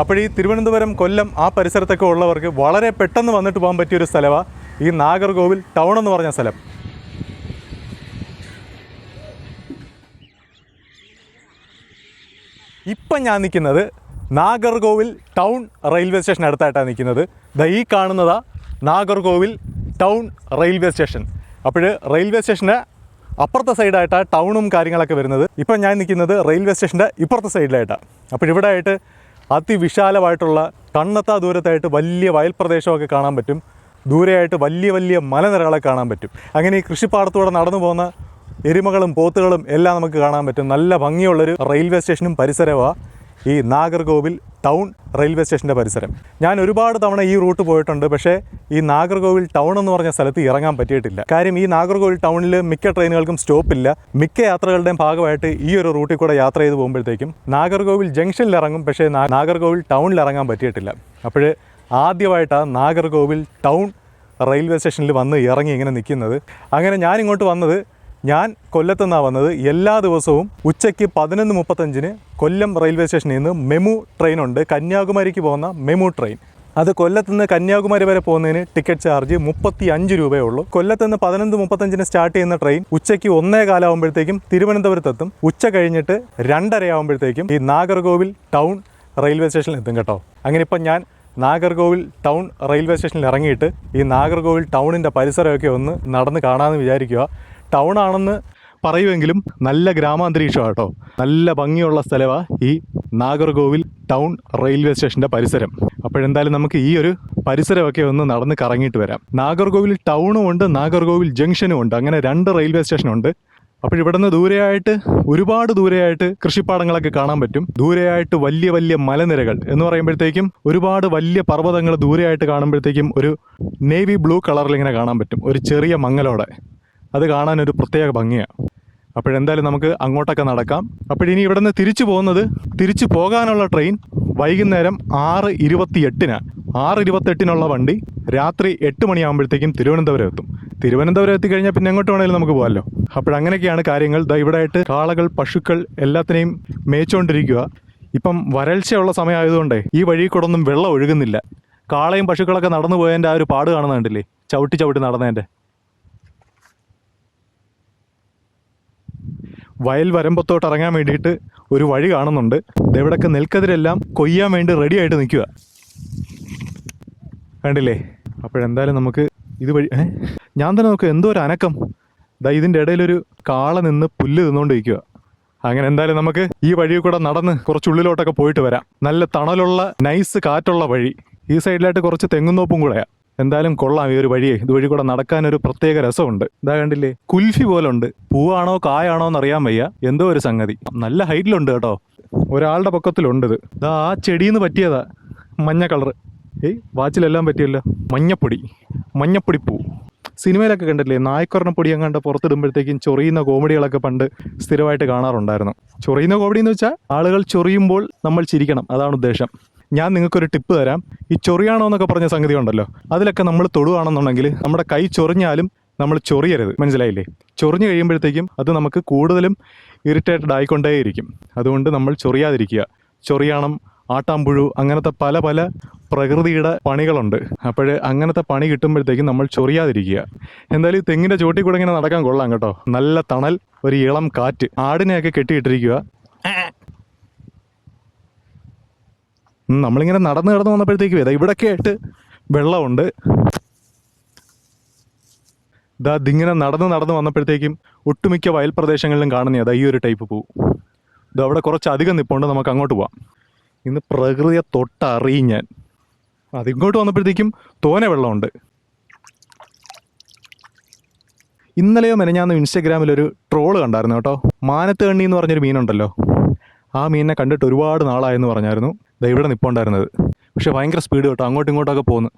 അപ്പോൾ ഈ തിരുവനന്തപുരം കൊല്ലം ആ പരിസരത്തൊക്കെ ഉള്ളവർക്ക് വളരെ പെട്ടെന്ന് വന്നിട്ട് പോകാൻ പറ്റിയൊരു സ്ഥലമാണ് ഈ നാഗർകോവിൽ ടൗൺ എന്ന് പറഞ്ഞ സ്ഥലം. ഇപ്പം ഞാൻ നിൽക്കുന്നത് നാഗർകോവിൽ ടൗൺ റെയിൽവേ സ്റ്റേഷൻ അടുത്തായിട്ടാണ് നിൽക്കുന്നത്. ദാ ഈ കാണുന്നതാ നാഗർകോവിൽ ടൗൺ റെയിൽവേ സ്റ്റേഷൻ. അപ്പോൾ റെയിൽവേ സ്റ്റേഷന്റെ അപ്പുറത്തെ സൈഡായിട്ടാണ് ടൗണും കാര്യങ്ങളൊക്കെ വരുന്നത്. ഇപ്പം ഞാൻ നിൽക്കുന്നത് റെയിൽവേ സ്റ്റേഷന്റെ ഇപ്പുറത്തെ സൈഡിലായിട്ടാണ് അപ്പോൾ ഇവിടെ ആയിട്ട് അതിവിശാലമായിട്ടുള്ള കണ്ണത്താ ദൂരത്തായിട്ട് വലിയ വയൽ പ്രദേശമൊക്കെ കാണാൻ പറ്റും. ദൂരെയായിട്ട് വലിയ വലിയ മലനിരകളെ കാണാൻ പറ്റും. അങ്ങനെ ഈ കൃഷിപ്പാടത്തൂടെ നടന്നു പോകുന്ന എരുമകളും പോത്തുകളും എല്ലാം നമുക്ക് കാണാൻ പറ്റും. നല്ല ഭംഗിയുള്ളൊരു റെയിൽവേ സ്റ്റേഷനും പരിസരമാണ് ഈ നാഗർകോവിൽ ടൗൺ റെയിൽവേ സ്റ്റേഷന്റെ പരിസരം. ഞാൻ ഒരുപാട് തവണ ഈ റൂട്ട് പോയിട്ടുണ്ട് പക്ഷേ ഈ നാഗർകോവിൽ ടൗൺ എന്ന് പറഞ്ഞ സ്ഥലത്ത് ഇറങ്ങാൻ പറ്റിയിട്ടില്ല. കാര്യം ഈ നാഗർകോവിൽ ടൗണിൽ മിക്ക ട്രെയിനുകൾക്കും സ്റ്റോപ്പ് ഇല്ല മിക്ക യാത്രകളുടെയും ഭാഗമായിട്ട് ഈ ഒരു റൂട്ടിൽ കൂടെ യാത്ര ചെയ്ത് പോകുമ്പോഴത്തേക്കും നാഗർകോവിൽ ജംഗ്ഷനിൽ ഇറങ്ങും പക്ഷേ നാഗർകോവിൽ ടൗണിൽ ഇറങ്ങാൻ പറ്റിയിട്ടില്ല. അപ്പോൾ ആദ്യമായിട്ടാണ് നാഗർകോവിൽ ടൗൺ റെയിൽവേ സ്റ്റേഷനിൽ വന്ന് ഇറങ്ങി ഇങ്ങനെ നിൽക്കുന്നത്. അങ്ങനെ ഞാനിങ്ങോട്ട് വന്നത് ഞാൻ കൊല്ലത്തുനിന്നാണ് വന്നത് എല്ലാ ദിവസവും ഉച്ചയ്ക്ക് പതിനൊന്ന് മുപ്പത്തഞ്ചിന് കൊല്ലം റെയിൽവേ സ്റ്റേഷനിൽ നിന്ന് മെമു ട്രെയിൻ ഉണ്ട്. കന്യാകുമാരിക്ക് പോകുന്ന മെമു ട്രെയിൻ അത് കൊല്ലത്തുനിന്ന് കന്യാകുമാരി വരെ പോകുന്നതിന് ടിക്കറ്റ് ചാർജ് മുപ്പത്തി അഞ്ച് രൂപയേ ഉള്ളൂ. കൊല്ലത്തുനിന്ന് പതിനൊന്ന് മുപ്പത്തഞ്ചിന് സ്റ്റാർട്ട് ചെയ്യുന്ന ട്രെയിൻ ഉച്ചയ്ക്ക് ഒന്നേ കാലാവുമ്പോഴത്തേക്കും തിരുവനന്തപുരത്തെത്തും. ഉച്ച കഴിഞ്ഞിട്ട് രണ്ടരയാവുമ്പോഴത്തേക്കും ഈ നാഗർകോവിൽ ടൗൺ റെയിൽവേ സ്റ്റേഷനിൽ എത്തും കേട്ടോ. അങ്ങനെ ഇപ്പം ഞാൻ നാഗർകോവിൽ ടൗൺ റെയിൽവേ സ്റ്റേഷനിൽ ഇറങ്ങിയിട്ട് ഈ നാഗർകോവിൽ ടൗണിന്റെ പരിസരമൊക്കെ ഒന്ന് നടന്ന് കാണാമെന്ന് വിചാരിക്കുക ടൗൺ ആണെന്ന് പറയുമെങ്കിലും നല്ല ഗ്രാമാന്തരീക്ഷമാണ് കേട്ടോ. നല്ല ഭംഗിയുള്ള സ്ഥലമാണ് ഈ നാഗർകോവിൽ ടൗൺ റെയിൽവേ സ്റ്റേഷന്റെ പരിസരം. അപ്പോഴെന്തായാലും നമുക്ക് ഈ ഒരു പരിസരമൊക്കെ ഒന്ന് നടന്ന് കറങ്ങിയിട്ട് വരാം. നാഗർകോവിൽ ടൗണും ഉണ്ട് നാഗർകോവിൽ ജംഗ്ഷനും ഉണ്ട്. അങ്ങനെ രണ്ട് റെയിൽവേ സ്റ്റേഷനുണ്ട് അപ്പോൾ ഇവിടെ നിന്ന് ദൂരെയായിട്ട് ഒരുപാട് ദൂരെയായിട്ട് കൃഷിപ്പാടങ്ങളൊക്കെ കാണാൻ പറ്റും. ദൂരെയായിട്ട് വലിയ വലിയ മലനിരകൾ എന്ന് പറയുമ്പോഴത്തേക്കും ഒരുപാട് വലിയ പർവതങ്ങൾ ദൂരെയായിട്ട് കാണുമ്പോഴത്തേക്കും ഒരു നേവി ബ്ലൂ കളറിൽ ഇങ്ങനെ കാണാൻ പറ്റും. ഒരു ചെറിയ മങ്ങലോടെ അത് കാണാൻ ഒരു പ്രത്യേക ഭംഗിയാണ് അപ്പോഴെന്തായാലും നമുക്ക് അങ്ങോട്ടൊക്കെ നടക്കാം. അപ്പോഴിനി ഇവിടെ നിന്ന് തിരിച്ചു പോകുന്നത് തിരിച്ചു പോകാനുള്ള ട്രെയിൻ വൈകുന്നേരം ആറ് ഇരുപത്തി എട്ടിനാണ് ആറ് ഇരുപത്തെട്ടിനുള്ള വണ്ടി രാത്രി എട്ട് മണിയാകുമ്പോഴത്തേക്കും തിരുവനന്തപുരം എത്തും. തിരുവനന്തപുരം എത്തിക്കഴിഞ്ഞാൽ പിന്നെ എങ്ങോട്ട് വേണമെങ്കിലും നമുക്ക് പോകാമല്ലോ അപ്പോഴങ്ങനെയൊക്കെയാണ് കാര്യങ്ങൾ. ദാ ഇവിടെ ആയിട്ട് കാളകൾ പശുക്കൾ എല്ലാത്തിനെയും മേച്ചുകൊണ്ടിരിക്കുക ഇപ്പം വരൾച്ചയുള്ള സമയമായതുകൊണ്ടേ ഈ വഴി കൂടെ ഒന്നും വെള്ളം ഒഴുകുന്നില്ല. കാളയും പശുക്കളൊക്കെ നടന്നു പോയതിന്റെ ആ ഒരു പാട് കാണുന്നുണ്ടല്ലേ ചവിട്ടി ചവിട്ടി നടന്നതിന്റെ. വയൽ വരമ്പത്തോട്ട് ഇറങ്ങാൻ വേണ്ടിയിട്ട് ഒരു വഴി കാണുന്നുണ്ട്. ഇവിടെയൊക്കെ നെൽക്കതിരെല്ലാം കൊയ്യാൻ വേണ്ടി റെഡി ആയിട്ട് നിൽക്കുക കണ്ടില്ലേ? അപ്പോഴെന്തായാലും നമുക്ക് ഇത് വഴി ഞാൻ തന്നെ നോക്കുക എന്തോ ഒരു അനക്കം. ദാ ഇതിന്റെ ഇടയിലൊരു കാള നിന്ന് പുല്ല് തിന്നുകൊണ്ടിരിക്കുക അങ്ങനെ എന്തായാലും നമുക്ക് ഈ വഴി കൂടെ നടന്ന് കുറച്ച് ഉള്ളിലോട്ടൊക്കെ പോയിട്ട് വരാം. നല്ല തണലുള്ള നൈസ് കാറ്റുള്ള വഴി. ഈ സൈഡിലായിട്ട് കുറച്ച് തെങ്ങുന്നോപ്പും കൂടെയാ. എന്തായാലും കൊള്ളാം ഈ ഒരു വഴിയെ. ഇതുവഴി കൂടെ നടക്കാൻ ഒരു പ്രത്യേക രസമുണ്ട്. ഇതാ കണ്ടില്ലേ? കുൽഫി പോലെ ഉണ്ട് പൂവാണോ കായാണോ എന്ന് അറിയാൻ വയ്യ. എന്തോ ഒരു സംഗതി. നല്ല ഹൈറ്റിലുണ്ട് കേട്ടോ. ഒരാളുടെ പക്കത്തിലുണ്ട് ഇത്. ഇതാ ആ ചെടിന്ന് പറ്റിയതാ. മഞ്ഞ കളർ ഏയ് വാച്ചിലെല്ലാം പറ്റിയല്ലോ. മഞ്ഞപ്പൊടി. മഞ്ഞപ്പൊടി പൂ. സിനിമയിലൊക്കെ കണ്ടില്ലേ നായ്ക്കൊറണ പൊടി അങ്ങാണ്ട് പുറത്തിടുമ്പോഴത്തേക്കും ചൊറിയുന്ന കോമഡികളൊക്കെ പണ്ട് സ്ഥിരമായിട്ട് കാണാറുണ്ടായിരുന്നു. ചൊറിയുന്ന കോമഡി എന്ന് വെച്ചാൽ ആളുകൾ ചൊറിയുമ്പോൾ നമ്മൾ ചിരിക്കണം. അതാണ് ഉദ്ദേശം. ഞാൻ നിങ്ങൾക്കൊരു ടിപ്പ് തരാം. ഈ ചൊറിയാണോ എന്നൊക്കെ പറഞ്ഞ സംഗതി ഉണ്ടല്ലോ. അതിലൊക്കെ നമ്മൾ തൊടുകയാണെന്നുണ്ടെങ്കിൽ നമ്മുടെ കൈ ചൊറിഞ്ഞാലും നമ്മൾ ചൊറിയരുത്. മനസ്സിലായില്ലേ? ചൊറിഞ്ഞു കഴിയുമ്പോഴത്തേക്കും അത് നമുക്ക് കൂടുതലും ഇറിറ്റേറ്റഡ് ആയിക്കൊണ്ടേയിരിക്കും. അതുകൊണ്ട് നമ്മൾ ചൊറിയാതിരിക്കുക. ചൊറിയാണം ആട്ടാമ്പുഴു അങ്ങനത്തെ പല പല പ്രകൃതിയുടെ പണികളുണ്ട്. അപ്പോൾ അങ്ങനത്തെ പണി കിട്ടുമ്പോഴത്തേക്കും നമ്മൾ ചൊറിയാതിരിക്കുക. എന്തായാലും ഈ തെങ്ങിന്റെ ചോട്ടിൽ കൂടെ ഇങ്ങനെ നടക്കാൻ കൊള്ളാം കേട്ടോ. നല്ല തണൽ ഒരു ഇളം കാറ്റ്. ആടിനെയൊക്കെ കെട്ടിയിട്ടിരിക്കുക. നമ്മളിങ്ങനെ നടന്ന് കിടന്ന് വന്നപ്പോഴത്തേക്കും ഇതാ ഇവിടൊക്കെ ആയിട്ട് വെള്ളമുണ്ട്. ഇതാ ഇതിങ്ങനെ നടന്ന് നടന്ന് വന്നപ്പോഴത്തേക്കും ഒട്ടുമിക്ക വയൽ പ്രദേശങ്ങളിലും കാണുന്ന അതാ ഈ ഒരു ടൈപ്പ് പൂ. ഇത് അവിടെ കുറച്ച് അധികം നിപ്പുണ്ട് നമുക്ക് അങ്ങോട്ട് പോവാം. ഇന്ന് പ്രകൃതിയെ തൊട്ടറിയും ഞാൻ. അതിങ്ങോട്ട് വന്നപ്പോഴത്തേക്കും തോനെ വെള്ളമുണ്ട്. ഇന്നലെയോ മെനഞ്ഞാന്ന് ഇൻസ്റ്റഗ്രാമിൽ ഒരു ട്രോൾ കണ്ടായിരുന്നു കേട്ടോ. മാനത്ത് കണ്ണി എന്ന് പറഞ്ഞൊരു മീനുണ്ടല്ലോ. ആ മീനിനെ കണ്ടിട്ട് ഒരുപാട് നാളായെന്ന് പറഞ്ഞായിരുന്നു. ദാ ഇവിടെ നിപ്പുണ്ടായിരുന്നത്. പക്ഷെ ഭയങ്കര സ്പീഡ് കേട്ടോ അങ്ങോട്ടും ഇങ്ങോട്ടൊക്കെ പോകുന്നു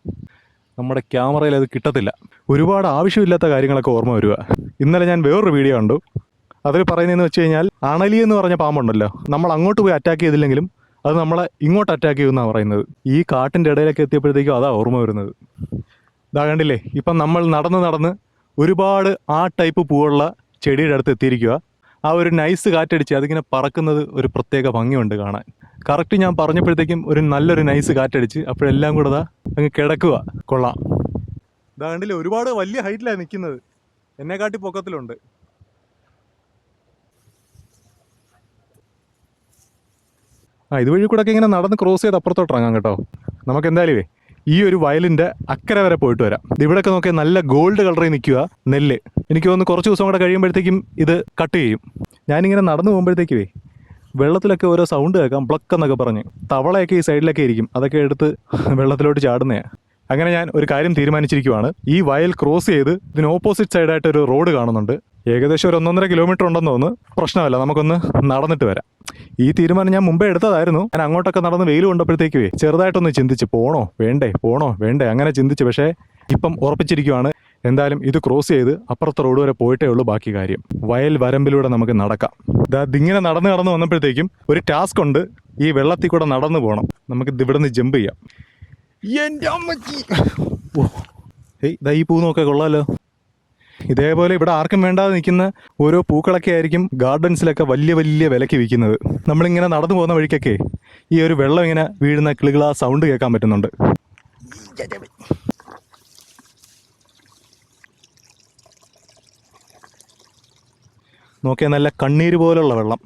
നമ്മുടെ ക്യാമറയിൽ അത് കിട്ടത്തില്ല. ഒരുപാട് ആവശ്യമില്ലാത്ത കാര്യങ്ങളൊക്കെ ഓർമ്മ വരിക. ഇന്നലെ ഞാൻ വേറൊരു വീഡിയോ കണ്ടു. അതിൽ പറയുന്നതെന്ന് വെച്ച് കഴിഞ്ഞാൽ അണലി എന്ന് പറഞ്ഞ പാമ്പുണ്ടല്ലോ. നമ്മൾ അങ്ങോട്ട് പോയി അറ്റാക്ക് ചെയ്തില്ലെങ്കിലും അത് നമ്മളെ ഇങ്ങോട്ട് അറ്റാക്ക് ചെയ്യുമെന്നാണ് പറയുന്നത്. ഈ കാട്ടിന്റെ ഇടയിലൊക്കെ എത്തിയപ്പോഴത്തേക്കും അതാ ഓർമ്മ വരുന്നത്. ഇതാ കണ്ടില്ലേ? ഇപ്പം നമ്മൾ നടന്ന് നടന്ന് ഒരുപാട് ആ ടൈപ്പ് പൂവുള്ള ചെടിയുടെ അടുത്ത് എത്തിയിരിക്കുക ആ ഒരു നൈസ് കാറ്റടിച്ച് അതിങ്ങനെ പറക്കുന്നത് ഒരു പ്രത്യേക ഭംഗിയുണ്ട് കാണാൻ. കറക്റ്റ് ഞാൻ പറഞ്ഞപ്പോഴത്തേക്കും ഒരു നല്ലൊരു നൈസ് കാറ്റടിച്ച് അപ്പോഴെല്ലാം കൂടെ ദാ അങ്ങ് കിടക്കുക. കൊള്ളാം. ഇതാ കണ്ടില്ലേ ഒരുപാട് വലിയ ഹൈറ്റിലാണ് നിൽക്കുന്നത് എന്നെ കാട്ടി പൊക്കത്തിലുണ്ട്. ആ ഇതുവഴി കൂടെ ഒക്കെ ഇങ്ങനെ നടന്ന് ക്രോസ് ചെയ്ത് അപ്പുറത്തോട്ട് ഇറങ്ങാം കേട്ടോ. നമുക്ക് എന്തായാലും ഈ ഒരു വയലിന്റെ അക്കരെ വരെ പോയിട്ട് വരാം. ഇവിടെ ഇവിടെയൊക്കെ നോക്കിയാൽ നല്ല ഗോൾഡ് കളറിൽ നിൽക്കുക നെല്ല്. എനിക്ക് തോന്നുന്നു കുറച്ച് ദിവസം കൂടെ കഴിയുമ്പോഴത്തേക്കും ഇത് കട്ട് ചെയ്യും. ഞാനിങ്ങനെ നടന്നു പോകുമ്പോഴത്തേക്കുവേ വെള്ളത്തിലൊക്കെ ഓരോ സൗണ്ട് കേൾക്കാം ബ്ലക്ക് എന്നൊക്കെ പറഞ്ഞ്. തവളയൊക്കെ ഈ സൈഡിലൊക്കെ ഇരിക്കും. അതൊക്കെ എടുത്ത് വെള്ളത്തിലോട്ട് ചാടുന്നതാണ് അങ്ങനെ ഞാൻ ഒരു കാര്യം തീരുമാനിച്ചിരിക്കുവാണ്. ഈ വയൽ ക്രോസ് ചെയ്ത് ഇതിന് ഓപ്പോസിറ്റ് സൈഡായിട്ട് ഒരു റോഡ് കാണുന്നുണ്ട്. ഏകദേശം ഒരു ഒന്നൊന്നര കിലോമീറ്റർ ഉണ്ടെന്ന് തോന്നുന്നു. പ്രശ്നമല്ല നമുക്കൊന്ന് നടന്നിട്ട് വരാം. ഈ തീരുമാനം ഞാൻ മുമ്പേ എടുത്തതായിരുന്നു. ഞാൻ അങ്ങോട്ടൊക്കെ നടന്ന് വെയിൽ കൊണ്ടപ്പോഴത്തേക്കുവേ ചെറുതായിട്ടൊന്ന് ചിന്തിച്ച് പോണോ? വേണ്ടേ? പോണോ? വേണ്ടേ? അങ്ങനെ ചിന്തിച്ച് പക്ഷേ ഇപ്പം ഉറപ്പിച്ചിരിക്കുവാണ്. എന്തായാലും ഇത് ക്രോസ് ചെയ്ത് അപ്പുറത്തെ റോഡ് വരെ പോയിട്ടേ ഉള്ളൂ ബാക്കി കാര്യം. വയൽ വരമ്പിലൂടെ നമുക്ക് നടക്കാം. ഇതാ ഇതിങ്ങനെ നടന്ന് നടന്ന് വന്നപ്പോഴത്തേക്കും ഒരു ടാസ്ക് ഉണ്ട്. ഈ വെള്ളത്തിൽ കൂടെ നടന്നു പോകണം നമുക്ക് ഇവിടുന്ന് ജമ്പ് ചെയ്യാം. ഏയ് ഇതാ ഈ പൂ നോക്കെ കൊള്ളാലോ. ഇതേപോലെ ഇവിടെ ആർക്കും വേണ്ടാതെ നിൽക്കുന്ന ഓരോ പൂക്കളൊക്കെ ആയിരിക്കും ഗാർഡൻസിലൊക്കെ വലിയ വലിയ വിലയ്ക്ക് വിൽക്കുന്നത്. നമ്മളിങ്ങനെ നടന്നു പോകുന്ന വഴിക്കൊക്കെ ഈ ഒരു വെള്ളം ഇങ്ങനെ വീഴുന്ന കിളികളാ സൗണ്ട് കേൾക്കാൻ പറ്റുന്നുണ്ട്. നോക്കിയാൽ നല്ല കണ്ണീര് പോലുള്ള വെള്ളം.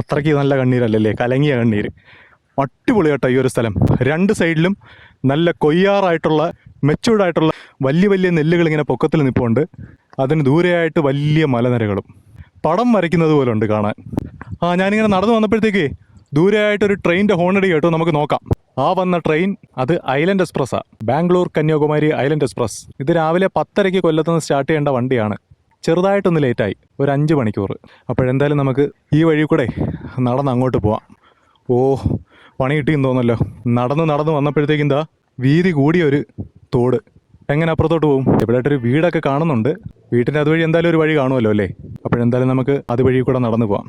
അത്രയ്ക്ക് നല്ല കണ്ണീരല്ലല്ലേ കലങ്ങിയ കണ്ണീര്. അടിപൊളി കേട്ടോ ഈ ഒരു സ്ഥലം. രണ്ട് സൈഡിലും നല്ല കൊയ്യാറായിട്ടുള്ള മെച്ചൂർഡായിട്ടുള്ള വലിയ വലിയ നെല്ലുകൾ ഇങ്ങനെ പൊക്കത്തിൽ നിൽപ്പുണ്ട് അതിന് ദൂരെയായിട്ട് വലിയ മലനിരകളും. പടം വരയ്ക്കുന്നത് പോലെ ഉണ്ട് കാണാൻ. ആ ഞാനിങ്ങനെ നടന്നു വന്നപ്പോഴത്തേക്ക് ദൂരെയായിട്ടൊരു ട്രെയിനിന്റെ ഹോണടി കേട്ടോ. നമുക്ക് നോക്കാം. ആ വന്ന ട്രെയിൻ അത് ഐലൻഡ് എക്സ്പ്രസ്സാണ് ബാംഗ്ലൂർ കന്യാകുമാരി ഐലൻഡ് എക്സ്പ്രസ്. ഇത് രാവിലെ പത്തരയ്ക്ക് കൊല്ലത്തുനിന്ന് സ്റ്റാർട്ട് ചെയ്യേണ്ട വണ്ടിയാണ്. ചെറുതായിട്ടൊന്ന് ലേറ്റായി. ഒരു അഞ്ച് മണിക്കൂർ അപ്പോഴെന്തായാലും നമുക്ക് ഈ വഴി കൂടെ നടന്ന് അങ്ങോട്ട് പോവാം. ഓ പണി കിട്ടിയെന്ന് തോന്നല്ലോ നടന്ന് നടന്ന് വന്നപ്പോഴത്തേക്കും എന്താ വീതി കൂടിയ ഒരു തോട്. എങ്ങനെ അപ്പുറത്തോട്ട് പോകും? എവിടെയായിട്ടൊരു വീടൊക്കെ കാണുന്നുണ്ട്. വീട്ടിന്റെ അതുവഴി എന്തായാലും ഒരു വഴി കാണുമല്ലോ അല്ലേ? അപ്പോഴെന്തായാലും നമുക്ക് അതുവഴി കൂടെ നടന്നു പോവാം.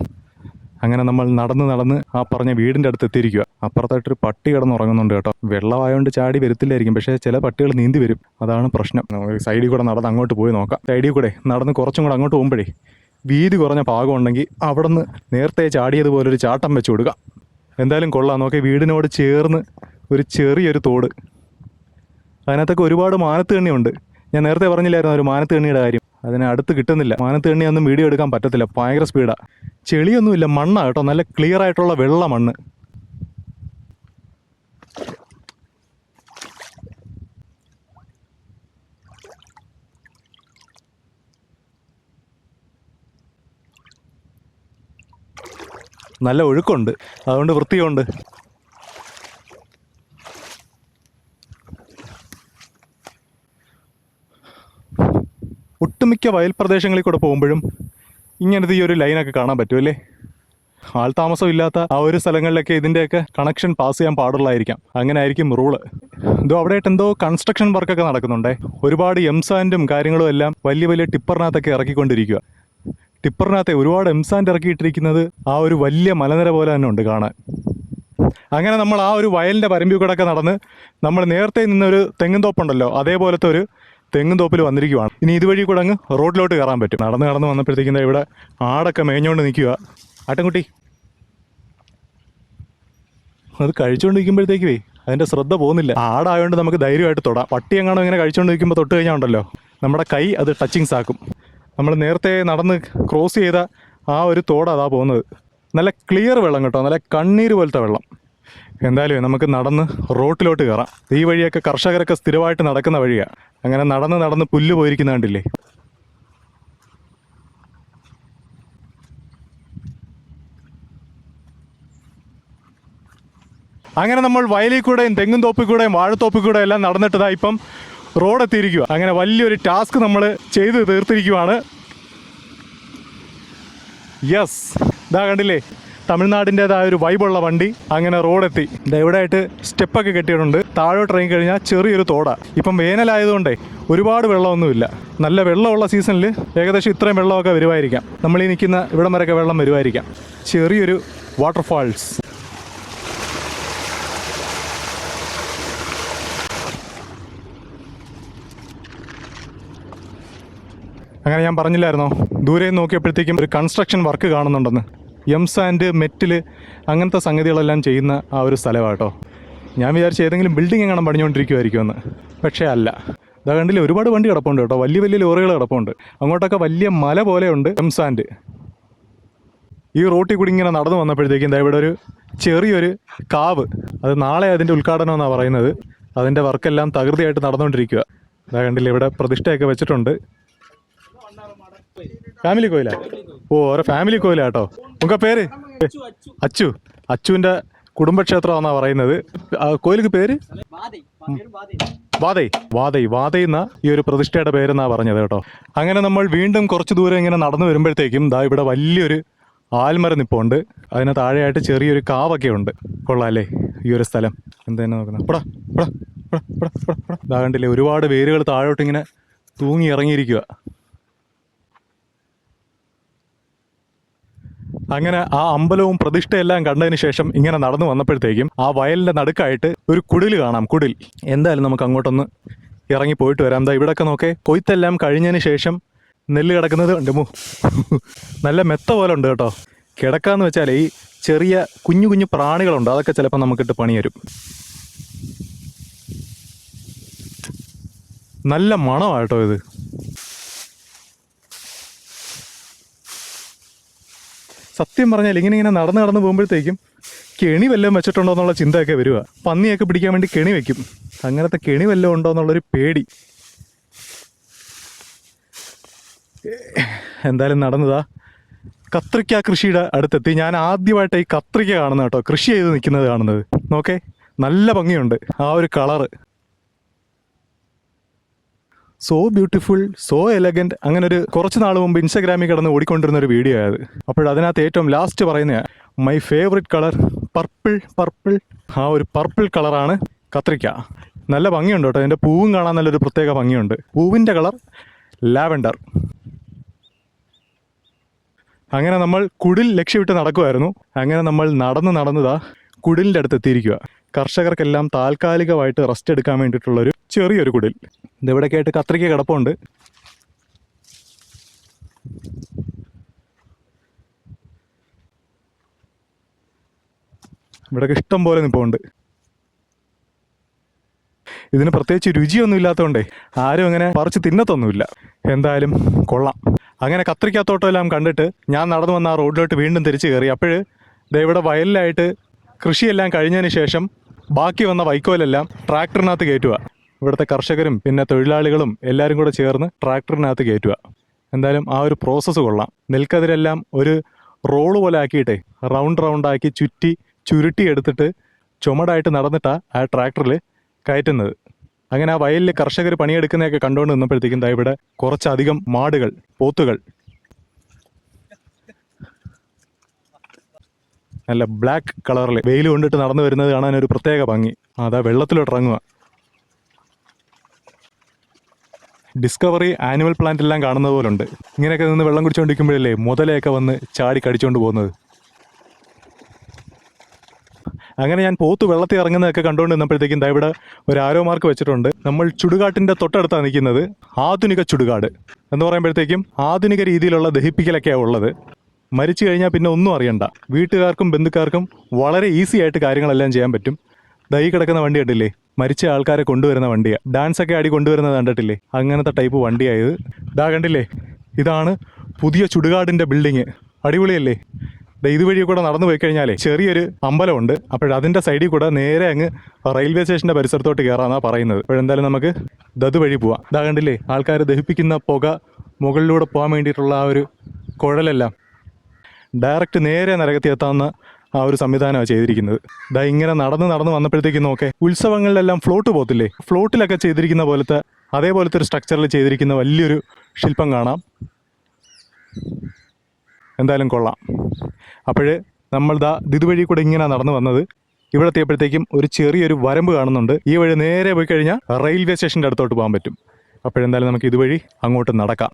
അങ്ങനെ നമ്മൾ നടന്ന് നടന്ന് ആ പറഞ്ഞ വീടിന്റെ അടുത്ത് എത്തിയിരിക്കുക അപ്പുറത്തായിട്ടൊരു പട്ടി കിടന്നുറങ്ങുന്നുണ്ട് കേട്ടോ. വെള്ളമായോണ്ട് ചാടി വരത്തില്ലായിരിക്കും. പക്ഷേ ചില പട്ടികൾ നീന്തി വരും. അതാണ് പ്രശ്നം. നമുക്ക് സൈഡിൽ കൂടെ നടന്ന് അങ്ങോട്ട് പോയി നോക്കാം. സൈഡിൽ കൂടെ നടന്ന് കുറച്ചും കൂടെ അങ്ങോട്ട് പോകുമ്പോഴേ വീതി കുറഞ്ഞ പാകമുണ്ടെങ്കിൽ അവിടെ നിന്ന് നേരത്തെ ചാടിയതുപോലൊരു ചാട്ടം വെച്ച് കൊടുക്കാം. എന്തായാലും കൊള്ളാം. നോക്കി വീടിനോട് ചേർന്ന് ഒരു ചെറിയൊരു തോട്. അതിനകത്തൊക്കെ ഒരുപാട് മാനത്ത് കണ്ണിയുണ്ട്. ഞാൻ നേരത്തെ പറഞ്ഞില്ലായിരുന്നു ഒരു മാനത്ത് കാര്യം? അതിന് അടുത്ത് കിട്ടുന്നില്ല. മാനത്ത് കണ്ണിയൊന്നും വീഡിയോ എടുക്കാൻ പറ്റത്തില്ല. ഭയങ്കര സ്പീഡാണ് ചെളിയൊന്നുമില്ല. മണ്ണാണ് കേട്ടോ. നല്ല ക്ലിയർ ആയിട്ടുള്ള വെള്ള മണ്ണ്. നല്ല ഒഴുക്കുണ്ട്. അതുകൊണ്ട് വൃത്തിയുണ്ട്. ഒട്ടുമിക്ക വയൽ പ്രദേശങ്ങളിൽ കൂടെ പോകുമ്പോഴും ഇങ്ങനത്തെ ഈ ഒരു ലൈനൊക്കെ കാണാൻ പറ്റുമല്ലേ ആൾതാമസം ഇല്ലാത്ത ആ ഒരു സ്ഥലങ്ങളിലൊക്കെ ഇതിന്റെയൊക്കെ കണക്ഷൻ പാസ് ചെയ്യാൻ പാടുള്ളതായിരിക്കാം. അങ്ങനെ ആയിരിക്കും റൂൾ എന്തോ അവിടെയായിട്ട് എന്തോ കൺസ്ട്രക്ഷൻ വർക്കൊക്കെ നടക്കുന്നുണ്ടേ. ഒരുപാട് എംസാൻഡും കാര്യങ്ങളും എല്ലാം വലിയ വലിയ ടിപ്പറിനകത്തൊക്കെ ഇറക്കിക്കൊണ്ടിരിക്കുക ടിപ്പറിനകത്തെ ഒരുപാട് എംസാൻഡ് ഇറക്കിയിട്ടിരിക്കുന്നത് ആ ഒരു വലിയ മലനിര പോലെ തന്നെ ഉണ്ട് കാണാൻ. അങ്ങനെ നമ്മൾ ആ ഒരു വയലിന്റെ പരമ്പി കൂടെയൊക്കെ നടന്ന് നമ്മൾ നേരത്തെ നിന്നൊരു തെങ്ങും തോപ്പുണ്ടല്ലോ അതേപോലത്തെ ഒരു തെങ്ങും തോപ്പിൽ വന്നിരിക്കുവാണ്. ഇനി ഇതുവഴി കൂടെ അങ്ങ് റോഡിലോട്ട് കയറാൻ പറ്റും. നടന്ന് നടന്ന് വന്നപ്പോഴത്തേക്കും ഇവിടെ ആടൊക്കെ മേഞ്ഞുകൊണ്ട് നിൽക്കുക ആട്ടൻകുട്ടി. അത് കഴിച്ചുകൊണ്ടിരിക്കുമ്പോഴത്തേക്കുവേ അതിന്റെ ശ്രദ്ധ പോകുന്നില്ല ആടായതുകൊണ്ട് നമുക്ക് ധൈര്യമായിട്ട് തൊടാം. പട്ടി എങ്ങാണോ ഇങ്ങനെ കഴിച്ചുകൊണ്ടിരിക്കുമ്പോൾ തൊട്ട് കഴിഞ്ഞാൽ ഉണ്ടല്ലോ. നമ്മുടെ കൈ അത് ടച്ചിങ്സ് ആക്കും നമ്മൾ നേരത്തെ നടന്ന് ക്രോസ് ചെയ്ത ആ ഒരു തോട് അതാ പോകുന്നത്. നല്ല ക്ലിയർ വെള്ളം കേട്ടോ. നല്ല കണ്ണീര് പോലത്തെ വെള്ളം. എന്തായാലും നമുക്ക് നടന്ന് റോട്ടിലോട്ട് കയറാം. ഈ വഴിയൊക്കെ കർഷകരൊക്കെ സ്ഥിരമായിട്ട് നടക്കുന്ന വഴിയാണ് അങ്ങനെ നടന്ന് നടന്ന് പുല്ല് പോയിരിക്കുന്ന കണ്ടില്ലേ? അങ്ങനെ നമ്മൾ വയലിൽ കൂടെയും തെങ്ങും തോപ്പിൽ കൂടെയും വാഴത്തോപ്പിൽ കൂടെയും എല്ലാം നടന്നിട്ടതാ ഇപ്പം റോഡ് എത്തിയിരിക്കുക അങ്ങനെ വലിയൊരു ടാസ്ക് നമ്മൾ ചെയ്ത് തീർത്തിരിക്കുവാണ്. യെസ് ഇതാ കണ്ടില്ലേ? തമിഴ്നാടിന്റെതായ ഒരു വൈബുള്ള വണ്ടി അങ്ങനെ റോഡെത്തി. ഇവിടെയായിട്ട് സ്റ്റെപ്പൊക്കെ കെട്ടിയിട്ടുണ്ട്. താഴോട്ട് ഇറങ്ങി കഴിഞ്ഞാൽ ചെറിയൊരു തോടാ. ഇപ്പം വേനലായതുകൊണ്ടേ ഒരുപാട് വെള്ളമൊന്നുമില്ല. നല്ല വെള്ളമുള്ള സീസണിൽ ഏകദേശം ഇത്രയും വെള്ളമൊക്കെ വരുമായിരിക്കാം. നമ്മൾ ഈ നിൽക്കുന്ന ഇവിടം വരെയൊക്കെ വെള്ളം വരുമായിരിക്കാം. ചെറിയൊരു വാട്ടർഫാൾസ് അങ്ങനെ ഞാൻ പറഞ്ഞില്ലായിരുന്നോ? ദൂരെ നോക്കിയപ്പോഴത്തേക്കും ഒരു കൺസ്ട്രക്ഷൻ വർക്ക് കാണുന്നുണ്ടെന്ന്. എം സാൻഡ് മെറ്റിൽ അങ്ങനത്തെ സംഗതികളെല്ലാം ചെയ്യുന്ന ആ ഒരു സ്ഥലമാട്ടോ ഞാൻ വിചാരിച്ച ഏതെങ്കിലും ബിൽഡിംഗ് എങ്ങനെ പണിഞ്ഞുകൊണ്ടിരിക്കുമായിരിക്കുമെന്ന് പക്ഷേ അല്ല. ഇതാ കണ്ടില്ലേ ഒരുപാട് വണ്ടി കിടപ്പുണ്ട് കേട്ടോ. വലിയ വലിയ ലോറികൾ കിടപ്പുണ്ട്. അങ്ങോട്ടൊക്കെ വലിയ മല പോലെയുണ്ട് എം സാൻഡ് ഈ റോട്ടിൽ കൂടി ഇങ്ങനെ നടന്നു വന്നപ്പോഴത്തേക്കും ദാ ഇവിടെ ഒരു ചെറിയൊരു കാവ്. അത് നാളെ അതിന്റെ ഉദ്ഘാടനം എന്നാണ് പറയുന്നത്. അതിന്റെ വർക്കെല്ലാം തകൃതിയായിട്ട് നടന്നുകൊണ്ടിരിക്കുക അതാ കണ്ടില്ല ഇവിടെ പ്രതിഷ്ഠയൊക്കെ വെച്ചിട്ടുണ്ട്. ഫാമിലി കോയിലാ? ഓ ഓരോ ഫാമിലി കോയിലാ കേട്ടോ. ഉങ്ക പേര്? അച്ചു. അച്ചുവിന്റെ കുടുംബക്ഷേത്രമാണെന്നാ പറയുന്നത്. കോയിലിക്ക് പേര്? വാതൈ. വാതൈ. വാതൈ എന്ന ഈ ഒരു പ്രതിഷ്ഠയുടെ പേരെന്നാ പറഞ്ഞത് കേട്ടോ. അങ്ങനെ നമ്മൾ വീണ്ടും കുറച്ച് ദൂരം ഇങ്ങനെ നടന്നു വരുമ്പോഴത്തേക്കും ദാ ഇവിടെ വലിയൊരു ആൽമര നിപ്പുണ്ട്. അതിന് താഴെയായിട്ട് ചെറിയൊരു കാവൊക്കെ ഉണ്ട് കൊള്ളാല്ലേ ഈ ഒരു സ്ഥലം. എന്തായാലും നോക്കുന്നത് പടാ പടാ പടാ പടാ ഇവിടെ ദാ കണ്ടില്ലേ ഒരുപാട് വേരുകൾ താഴോട്ടിങ്ങനെ തൂങ്ങി ഇറങ്ങിയിരിക്കുക അങ്ങനെ ആ അമ്പലവും പ്രതിഷ്ഠയെല്ലാം കണ്ടതിന് ശേഷം ഇങ്ങനെ നടന്നു വന്നപ്പോഴത്തേക്കും ആ വയലിന്റെ നടുക്കായിട്ട് ഒരു കുടിൽ കാണാം കുടിൽ. എന്തായാലും നമുക്ക് അങ്ങോട്ടൊന്ന് ഇറങ്ങി പോയിട്ട് വരാം. എന്താ ഇവിടെയൊക്കെ നോക്കേ. കൊയ്ത്തെല്ലാം കഴിഞ്ഞതിന് ശേഷം നെല്ല് കിടക്കുന്നത് ഉണ്ട് നല്ല മെത്ത പോലെ ഉണ്ട് കേട്ടോ. കിടക്കാന്ന് വെച്ചാൽ ഈ ചെറിയ കുഞ്ഞു കുഞ്ഞു പ്രാണികളുണ്ട്. അതൊക്കെ ചിലപ്പോൾ നമുക്കിട്ട് പണി തരും. നല്ല മണമാട്ടോ ഇത്. സത്യം പറഞ്ഞാൽ ഇങ്ങനെ ഇങ്ങനെ നടന്ന് നടന്ന് പോകുമ്പോഴത്തേക്കും കെണി വല്ലതും വെച്ചിട്ടുണ്ടോ എന്നുള്ള ചിന്തയൊക്കെ വരിക. പന്നിയൊക്കെ പിടിക്കാൻ വേണ്ടി കെണി വെക്കും. അങ്ങനത്തെ കെണി വല്ലതും ഉണ്ടോ എന്നുള്ളൊരു പേടി. എന്തായാലും നടന്നതാ. കത്രിക്ക കൃഷിയുടെ അടുത്തെത്തി. ഞാൻ ആദ്യമായിട്ട് ഈ കത്രിക കാണുന്ന കേട്ടോ. കൃഷി ചെയ്ത് നിൽക്കുന്നത് കാണുന്നത്. നോക്കേ നല്ല ഭംഗിയുണ്ട്. ആ ഒരു colour. So beautiful so elegant അങ്ങനെ ഒരു കുറച്ച് നാൾ മുമ്പ് ഇൻസ്റ്റാഗ്രാമിൽ കിടന്ന് ഓടിക്കൊണ്ടിരുന്ന ഒരു വീഡിയോ ആയത്. അപ്പോഴതിനകത്ത് ഏറ്റവും ലാസ്റ്റ് പറയുന്ന my favourite colour purple purple ആ ഒരു പർപ്പിൾ കളറാണ് കത്രിക്ക. നല്ല ഭംഗിയുണ്ട് കേട്ടോ. അതിന്റെ പൂവും കാണാൻ നല്ലൊരു പ്രത്യേക ഭംഗിയുണ്ട്. പൂവിന്റെ കളർ ലാവെൻഡർ. അങ്ങനെ നമ്മൾ കുടിൽ ലക്ഷ്യമിട്ട് നടക്കുമായിരുന്നു അങ്ങനെ നമ്മൾ നടന്ന് നടന്നതാ കുടിലിന്റെ അടുത്ത് എത്തിയിരിക്കുക കർഷകർക്കെല്ലാം താൽക്കാലികമായിട്ട് റെസ്റ്റ് എടുക്കാൻ വേണ്ടിയിട്ടുള്ളൊരു ചെറിയൊരു കുടിൽ. ഇതിവിടെയൊക്കെ ആയിട്ട് കത്രിക കിടപ്പുണ്ട്. ഇവിടെയൊക്കെ ഇഷ്ടം പോലെ നിൽപ്പുണ്ട് ഇതിന് പ്രത്യേകിച്ച് രുചിയൊന്നും ഇല്ലാത്തതുകൊണ്ടേ ആരും അങ്ങനെ പറിച്ച് തിന്നത്തൊന്നുമില്ല. എന്തായാലും കൊള്ളാം. അങ്ങനെ കത്രിക്കാത്തോട്ടമെല്ലാം കണ്ടിട്ട് ഞാൻ നടന്നു വന്ന ആ റോഡിലോട്ട് വീണ്ടും തിരിച്ചു കയറി. അപ്പോൾ ഇവിടെ വയലിലായിട്ട് കൃഷിയെല്ലാം കഴിഞ്ഞതിന് ശേഷം ബാക്കി വന്ന വൈക്കോലെല്ലാം ട്രാക്ടറിനകത്ത് കയറ്റുക. ഇവിടുത്തെ കർഷകരും പിന്നെ തൊഴിലാളികളും എല്ലാവരും കൂടെ ചേർന്ന് ട്രാക്ടറിനകത്ത് കയറ്റുക. എന്തായാലും ആ ഒരു പ്രോസസ്സ് കൊള്ളാം. നെൽക്കതിരെല്ലാം ഒരു റോൾ പോലെ ആക്കിയിട്ടേ റൗണ്ട് റൗണ്ട് ആക്കി ചുറ്റി ചുരുട്ടി എടുത്തിട്ട് ചുമടായിട്ട് നടന്നിട്ടാണ് ആ ട്രാക്ടറിൽ കയറ്റുന്നത്. അങ്ങനെ ആ വയലിൽ കർഷകർ പണിയെടുക്കുന്നതൊക്കെ കണ്ടുകൊണ്ട് നിന്നപ്പോഴത്തേക്കും ഇവിടെ കുറച്ചധികം മാടുകൾ പോത്തുകൾ നല്ല ബ്ലാക്ക് കളറിൽ വെയിൽ കൊണ്ടിട്ട് നടന്നു വരുന്നത് കാണാൻ ഒരു പ്രത്യേക ഭംഗി. അതാ വെള്ളത്തിലോട്ട് ഇറങ്ങുക ഡിസ്കവറി ആനിമൽ പ്ലാന്റ് എല്ലാം കാണുന്നത് പോലുണ്ട്. ഇങ്ങനെയൊക്കെ നിന്ന് വെള്ളം കുടിച്ചുകൊണ്ടിരിക്കുമ്പോഴല്ലേ മുതലയൊക്കെ വന്ന് ചാടി കടിച്ചുകൊണ്ട് പോകുന്നത്. അങ്ങനെ ഞാൻ പോത്ത് വെള്ളത്തിൽ ഇറങ്ങുന്നതൊക്കെ കണ്ടുകൊണ്ട് നിന്നപ്പോഴത്തേക്കും ഇവിടെ ഒരു ആരോ മാർക്ക് വെച്ചിട്ടുണ്ട്. നമ്മൾ ചുടുകാട്ടിന്റെ തൊട്ടടുത്താണ് നിൽക്കുന്നത്. ആധുനിക ചുടുകാട് എന്ന് പറയുമ്പോഴത്തേക്കും ആധുനിക രീതിയിലുള്ള ദഹിപ്പിക്കലൊക്കെയാണ് ഉള്ളത്. മരിച്ചു കഴിഞ്ഞാൽ പിന്നെ ഒന്നും അറിയണ്ട. വീട്ടുകാർക്കും ബന്ധുക്കാർക്കും വളരെ ഈസി ആയിട്ട് കാര്യങ്ങളെല്ലാം ചെയ്യാൻ പറ്റും. ദൈ കിടക്കുന്ന വണ്ടി കണ്ടില്ലേ? മരിച്ച ആൾക്കാരെ കൊണ്ടുവരുന്ന വണ്ടിയാണ് ഡാൻസ് ഒക്കെ ആടി കൊണ്ടുവരുന്നത് കണ്ടിട്ടില്ലേ? അങ്ങനത്തെ ടൈപ്പ് വണ്ടിയായത്. ഇതാ കണ്ടില്ലേ? ഇതാണ് പുതിയ ചുടുകാടിന്റെ ബിൽഡിങ് അടിപൊളിയല്ലേ? ഇതുവഴി കൂടെ നടന്നു പോയി കഴിഞ്ഞാലേ ചെറിയൊരു അമ്പലമുണ്ട്. അപ്പോഴതിന്റെ സൈഡിൽ കൂടെ നേരെ അങ്ങ് റെയിൽവേ സ്റ്റേഷന്റെ പരിസരത്തോട്ട് കയറാമെന്നാണ് പറയുന്നത്. അപ്പോഴെന്തായാലും നമുക്ക് ദത് വഴി പോവാം. ഇതാ കണ്ടില്ലേ? ആൾക്കാർ ദഹിപ്പിക്കുന്ന പുക മുകളിലൂടെ പോകാൻ വേണ്ടിയിട്ടുള്ള ആ ഒരു കുഴലെല്ലാം. ഡയറക്റ്റ് നേരെ നരകത്തി എത്താവുന്ന ആ ഒരു സംവിധാനമാണ് ചെയ്തിരിക്കുന്നത്. ഇതാ ഇങ്ങനെ നടന്ന് നടന്ന് വന്നപ്പോഴത്തേക്കും നോക്കെ ഉത്സവങ്ങളിലെല്ലാം ഫ്ലോട്ട് പോകത്തില്ലേ? ഫ്ലോട്ടിലൊക്കെ ചെയ്തിരിക്കുന്ന പോലത്തെ അതേപോലത്തെ ഒരു സ്ട്രക്ചറിൽ ചെയ്തിരിക്കുന്ന വലിയൊരു ശില്പം കാണാം. എന്തായാലും കൊള്ളാം. അപ്പോൾ നമ്മൾ ദാ ഇതുവഴി കൂടെ ഇങ്ങനെ നടന്നു വന്നത്. ഇവിടെ എത്തിയപ്പോഴത്തേക്കും ഒരു ചെറിയൊരു വരമ്പ് കാണുന്നുണ്ട്. ഈ വഴി നേരെ പോയി കഴിഞ്ഞാൽ റെയിൽവേ സ്റ്റേഷന്റെ അടുത്തോട്ട് പോകാൻ പറ്റും. അപ്പോഴെന്തായാലും നമുക്ക് ഇതുവഴി അങ്ങോട്ട് നടക്കാം.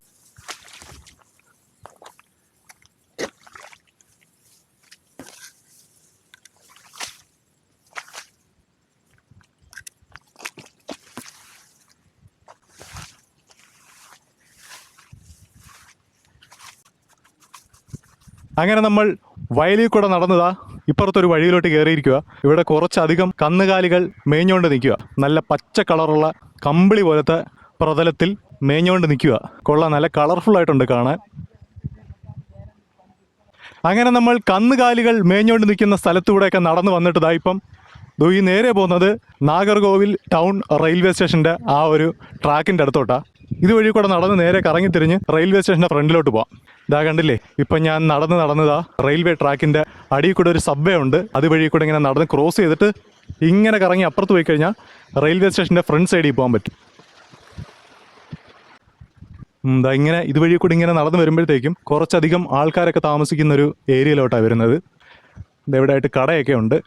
അങ്ങനെ നമ്മൾ വയലിൽ കൂടെ നടന്നതാ ഇപ്പുറത്തൊരു വഴിയിലോട്ട് കയറിയിരിക്കുക. ഇവിടെ കുറച്ചധികം കന്നുകാലികൾ മേഞ്ഞുകൊണ്ട് നിൽക്കുക. നല്ല പച്ച കളറുള്ള കമ്പിളി പോലത്തെ പ്രതലത്തിൽ മേഞ്ഞുകൊണ്ട് നിൽക്കുക. കൊള്ളാം നല്ല കളർഫുൾ ആയിട്ടുണ്ട് കാണാൻ. അങ്ങനെ നമ്മൾ കന്നുകാലികൾ മേഞ്ഞുകൊണ്ട് നിൽക്കുന്ന സ്ഥലത്തൂടെയൊക്കെ നടന്നു വന്നിട്ട് ദാ ഇപ്പം ദുയി നേരെ പോകുന്നത് നാഗർകോവിൽ ടൗൺ റെയിൽവേ സ്റ്റേഷന്റെ ആ ഒരു ട്രാക്കിന്റെ അടുത്തോട്ടാ. ഇതുവഴി കൂടെ നടന്ന് നേരെ കറങ്ങി തിരിഞ്ഞ് റെയിൽവേ സ്റ്റേഷന്റെ ഫ്രണ്ടിലോട്ട് പോവാം. ഇതാ കണ്ടില്ലേ? ഇപ്പം ഞാൻ നടന്ന് നടന്നതാ റെയിൽവേ ട്രാക്കിന്റെ അടിയിൽ കൂടെ ഒരു സബ്വേ ഉണ്ട്. അതുവഴി കൂടെ ഇങ്ങനെ നടന്ന് ക്രോസ് ചെയ്തിട്ട് ഇങ്ങനെ കറങ്ങി അപ്പുറത്ത് പോയി കഴിഞ്ഞാൽ റെയിൽവേ സ്റ്റേഷന്റെ ഫ്രണ്ട് സൈഡിൽ പോകാൻ പറ്റും. എന്താ ഇങ്ങനെ ഇതുവഴി കൂടി ഇങ്ങനെ നടന്നു വരുമ്പോഴത്തേക്കും കുറച്ചധികം ആൾക്കാരൊക്കെ താമസിക്കുന്ന ഒരു ഏരിയയിലോട്ടാണ് വരുന്നത്. ഇവിടെ ആയിട്ട് കടയൊക്കെ ഉണ്ട്.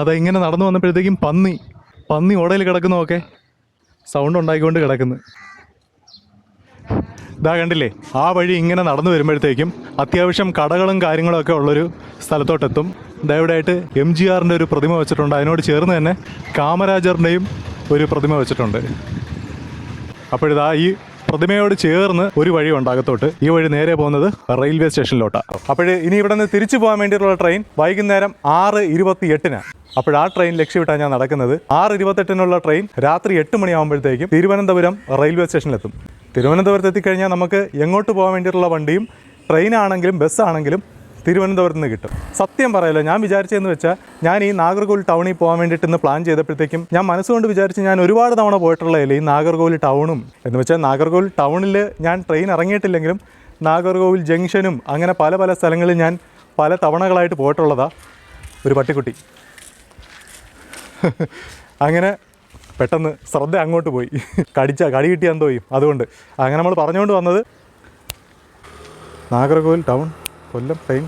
അതാ ഇങ്ങനെ നടന്നു വന്നപ്പോഴത്തേക്കും പന്നി പന്നി ഓടയിൽ കിടക്കുന്നതൊക്കെ സൗണ്ട് ഉണ്ടാക്കിക്കൊണ്ട് കിടക്കുന്നു. ഇതാ കണ്ടില്ലേ ആ വഴി ഇങ്ങനെ നടന്നു വരുമ്പോഴത്തേക്കും അത്യാവശ്യം കടകളും കാര്യങ്ങളും ഒക്കെ ഉള്ളൊരു സ്ഥലത്തോട്ടെത്തും. ദയവിടായിട്ട് എം ജി ആറിന്റെ ഒരു പ്രതിമ വെച്ചിട്ടുണ്ട്. അതിനോട് ചേർന്ന് തന്നെ കാമരാജറിന്റെയും ഒരു പ്രതിമ വെച്ചിട്ടുണ്ട്. അപ്പോഴിതാ ഈ പ്രതിമയോട് ചേർന്ന് ഒരു വഴി ഉണ്ടാകത്തോട്ട് ഈ വഴി നേരെ പോകുന്നത് റെയിൽവേ സ്റ്റേഷനിലോട്ടാണ് അപ്പോഴ് ഇനി ഇവിടെ നിന്ന് തിരിച്ചു പോകാൻ വേണ്ടിയിട്ടുള്ള ട്രെയിൻ വൈകുന്നേരം ആറ് ഇരുപത്തി എട്ടിന് അപ്പോൾ ആ ട്രെയിൻ ലക്ഷ്യമിട്ടാണ് ഞാൻ നടക്കുന്നത്. ആറ് ഇരുപത്തെട്ടിനുള്ള ട്രെയിൻ രാത്രി എട്ട് മണിയാകുമ്പോഴത്തേക്കും തിരുവനന്തപുരം റെയിൽവേ സ്റ്റേഷനിലെത്തും. തിരുവനന്തപുരത്ത് എത്തിക്കഴിഞ്ഞാൽ നമുക്ക് എങ്ങോട്ട് പോകാൻ വേണ്ടിയിട്ടുള്ള വണ്ടിയും ട്രെയിനാണെങ്കിലും ബസ്സാണെങ്കിലും തിരുവനന്തപുരത്ത് നിന്ന് കിട്ടും. സത്യം പറയല്ലോ ഞാൻ വിചാരിച്ചതെന്ന് വെച്ചാൽ ഞാൻ ഈ നാഗർകോവിൽ ടൗണിൽ പോകാൻ വേണ്ടിയിട്ട് ഇന്ന് പ്ലാൻ ചെയ്തപ്പോഴത്തേക്കും ഞാൻ മനസ്സുകൊണ്ട് വിചാരിച്ച് ഞാൻ ഒരുപാട് തവണ പോയിട്ടുള്ളതല്ലേ ഈ നാഗർകോവിൽ ടൗണും എന്ന് വെച്ചാൽ നാഗർകോവിൽ ടൗണിൽ ഞാൻ ട്രെയിൻ ഇറങ്ങിയിട്ടില്ലെങ്കിലും നാഗർകോവിൽ ജംഗ്ഷനും അങ്ങനെ പല പല സ്ഥലങ്ങളിൽ ഞാൻ പല തവണകളായിട്ട് പോയിട്ടുള്ളതാ ഒരു പട്ടിക്കുട്ടി. അങ്ങനെ പെട്ടെന്ന് ശ്രദ്ധ അങ്ങോട്ട് പോയി. കടിച്ച കടി കിട്ടിയാൽ എന്തോ അതുകൊണ്ട് അങ്ങനെ നമ്മൾ പറഞ്ഞുകൊണ്ട് വന്നത് നാഗർകോവിൽ ടൗൺ കൊല്ലം ട്രെയിൻ.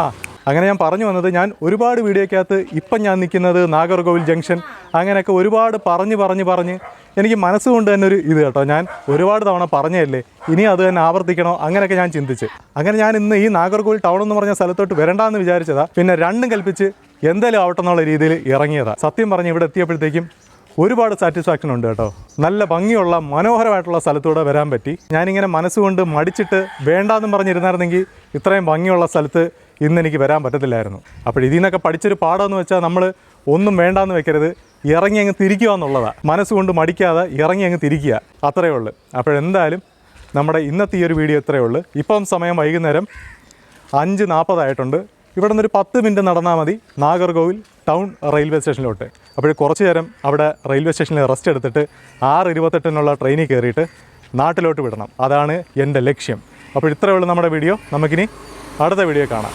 ആ അങ്ങനെ ഞാൻ പറഞ്ഞു വന്നത് ഞാൻ ഒരുപാട് വീഡിയോയ്ക്കകത്ത് ഇപ്പം ഞാൻ നിൽക്കുന്നത് നാഗർകോവിൽ ജംഗ്ഷൻ. അങ്ങനെയൊക്കെ ഒരുപാട് പറഞ്ഞ് പറഞ്ഞ് പറഞ്ഞ്. എനിക്ക് മനസ്സുകൊണ്ട് തന്നെ ഒരു ഇത് കേട്ടോ. ഞാൻ ഒരുപാട് തവണ പറഞ്ഞതല്ലേ ഇനി അത് തന്നെ ആവർത്തിക്കണോ? അങ്ങനെയൊക്കെ ഞാൻ ചിന്തിച്ച്. അങ്ങനെ ഞാൻ ഇന്ന് ഈ നാഗർകോവിൽ ടൗൺ എന്ന് പറഞ്ഞ സ്ഥലത്തോട്ട് വരണ്ടാന്ന് വിചാരിച്ചതാ. പിന്നെ രണ്ടും കൽപ്പിച്ച് എന്തായാലും ആവട്ടെ എന്നുള്ള രീതിയിൽ ഇറങ്ങിയതാണ് സത്യം പറഞ്ഞ് ഇവിടെ എത്തിയപ്പോഴത്തേക്കും ഒരുപാട് സാറ്റിസ്ഫാക്ഷൻ ഉണ്ട് കേട്ടോ. നല്ല ഭംഗിയുള്ള മനോഹരമായിട്ടുള്ള സ്ഥലത്തൂടെ വരാൻ പറ്റി. ഞാനിങ്ങനെ മനസ്സുകൊണ്ട് മടിച്ചിട്ട് വേണ്ടാന്ന് പറഞ്ഞിരുന്നായിരുന്നെങ്കിൽ ഇത്രയും ഭംഗിയുള്ള സ്ഥലത്ത് ഇന്ന് എനിക്ക് വരാൻ പറ്റത്തില്ലായിരുന്നു. അപ്പോൾ ഇതിൽ നിന്നൊക്കെ പഠിച്ചൊരു പാഠമെന്ന് വെച്ചാൽ നമ്മൾ ഒന്നും വേണ്ടാന്ന് വെക്കരുത്. ഇറങ്ങി അങ്ങ് തിരിക്കുക എന്നുള്ളതാണ് മനസ്സുകൊണ്ട് മടിക്കാതെ ഇറങ്ങി അങ്ങ് തിരിക്കുക. അത്രയേ ഉള്ളൂ. അപ്പോഴെന്തായാലും നമ്മുടെ ഇന്നത്തെ ഈ ഒരു വീഡിയോ ഇത്രയേ ഉള്ളൂ. ഇപ്പം സമയം വൈകുന്നേരം അഞ്ച് നാൽപ്പതായിട്ടുണ്ട് ഇവിടെ നിന്നൊരു പത്ത് മിനിറ്റ് നടന്നാൽ മതി. നാഗർകോവിൽ ടൗൺ റെയിൽവേ സ്റ്റേഷനിലോട്ട്. അപ്പോൾ കുറച്ച് നേരം അവിടെ റെയിൽവേ സ്റ്റേഷനിൽ റെസ്റ്റ് എടുത്തിട്ട് ആറ് ഇരുപത്തെട്ടിനുള്ള ട്രെയിനിൽ കയറിയിട്ട് നാട്ടിലോട്ട് വിടണം. അതാണ് എന്റെ ലക്ഷ്യം. അപ്പോൾ ഇത്രയുള്ള നമ്മുടെ വീഡിയോ. നമുക്കിനി അടുത്ത വീഡിയോ കാണാം.